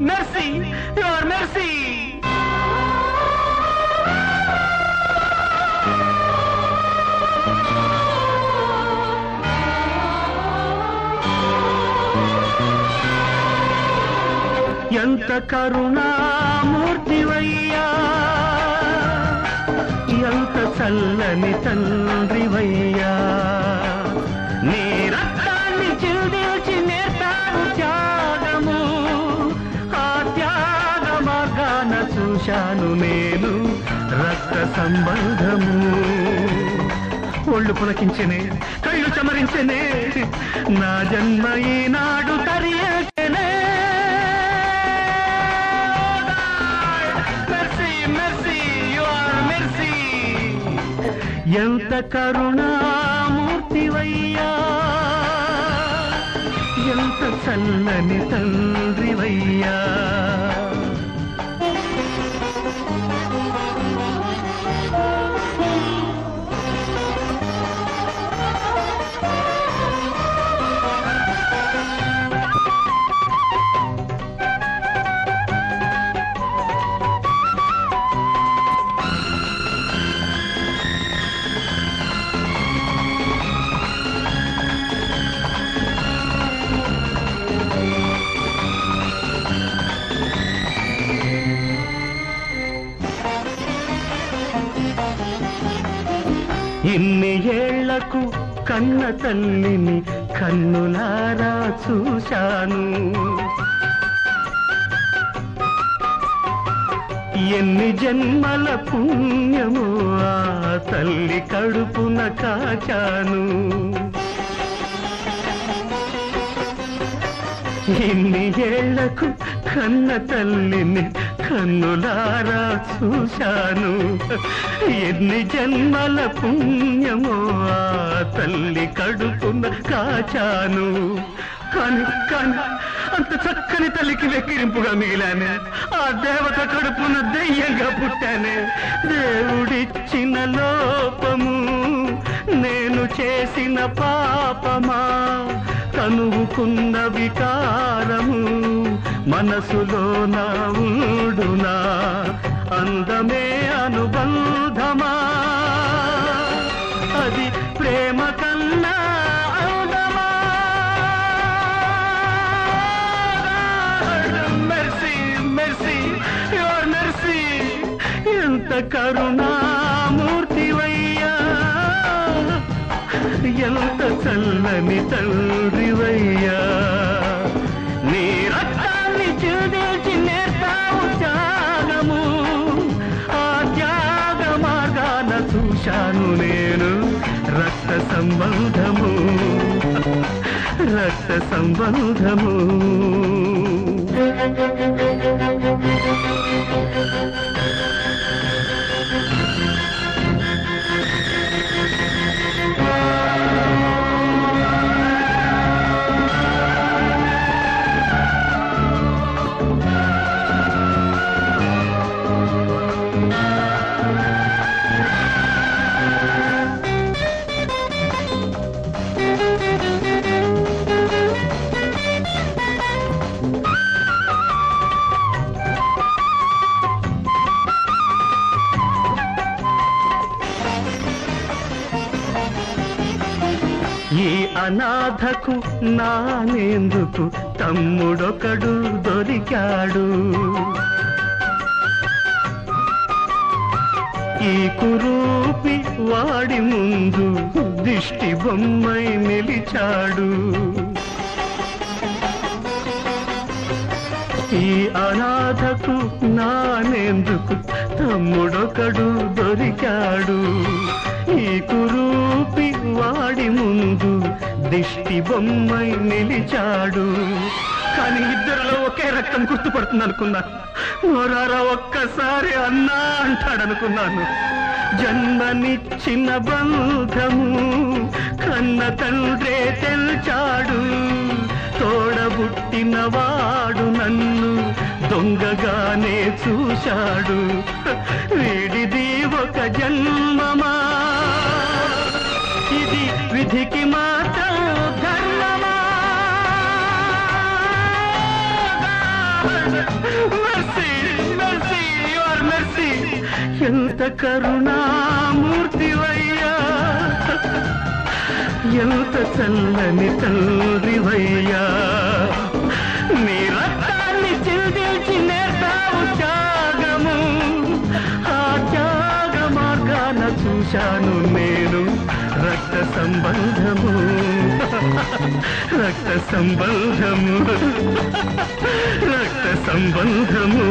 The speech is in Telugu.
మెర్సీ యువర్ మెర్సీ ఎంత కరుణామూర్తివయ్యా ఎంత చల్లని తండ్రివయ్యా. నీ చూశాను నేను రక్త సంబంధము. ఒళ్ళు పులకించెనే కళ్ళు చమరించనే నా జన్మ ఈనాడు తరియేనే యు ఆర్ ఎంత కరుణామూర్తివయ్యా. ఎంత చల్లని తండ్రివయ్యా. ఇన్ని ఏళ్ళకు కన్న తల్లిని కన్నులారా చూశాను. ఎన్ని జన్మల పుణ్యము ఆ తల్లి కడుపున కాచాను. ఇన్ని ఏళ్ళకు కన్న తల్లిని కన్నులారా చూశాను. ఎన్ని జన్మల పుణ్యమో ఆ తల్లి కడుపున కాచాను. కాని కాని అంత చక్కని తల్లికి వెక్కిరింపుగా మిగిలానే ఆ దేవత కడుపున దెయ్యంగా పుట్టానే దేవుడిచ్చిన లోపము నేను చేసిన పాపమా? కనువుకున్న వికారము మనసులో నావుడునా అందమే అనుబంధమా? అది ప్రేమ కన్నా మెర్సీ మెర్సీ యువర్ మెర్సీ ఎంత కరుణామూర్తివయ్యా? ఎంత చల్లని తండ్రివయ్యా నీ రక్త చూదేసి నేర్తావు త్యాగము. ఆ త్యాగ మార్గాన చూశాను నేను రక్త సంబంధము. రక్త సంబంధము. అనాథకు నానేందుకు తమ్ముడొకడు దొరికాడు. ఈ కురూపి వాడి ముందు దిష్టి బొమ్మై నిలిచాడు. ఈ అనాథకు నానేందుకు తమ్ముడొకడు దొరికాడు. ఈ కురూపి వాడి ముందు దిష్టి బొమ్మై నిలిచాడు. కానీ ఇద్దరిలో ఒకే రక్తం గుర్తుపడుతుంది అనుకున్నాను. నోరారా ఒక్కసారి అన్నా అంటాడనుకున్నాను. జన్మనిచ్చిన బంధము కన్న తండ్రే తెల్చాడు. తోడబుట్టిన వాడు నన్ను దొంగగానే చూశాడు. వీడిది ఒక జన్మ విధికి మాత్రం ధర్మమా? మెర్సీ మెర్సీ యువర్ మెర్సీ ఎంత కరుణామూర్తివయ్యా. ఎంత చల్లని తండ్రివయ్యా. రక్త సంబంధము రక్త సంబంధము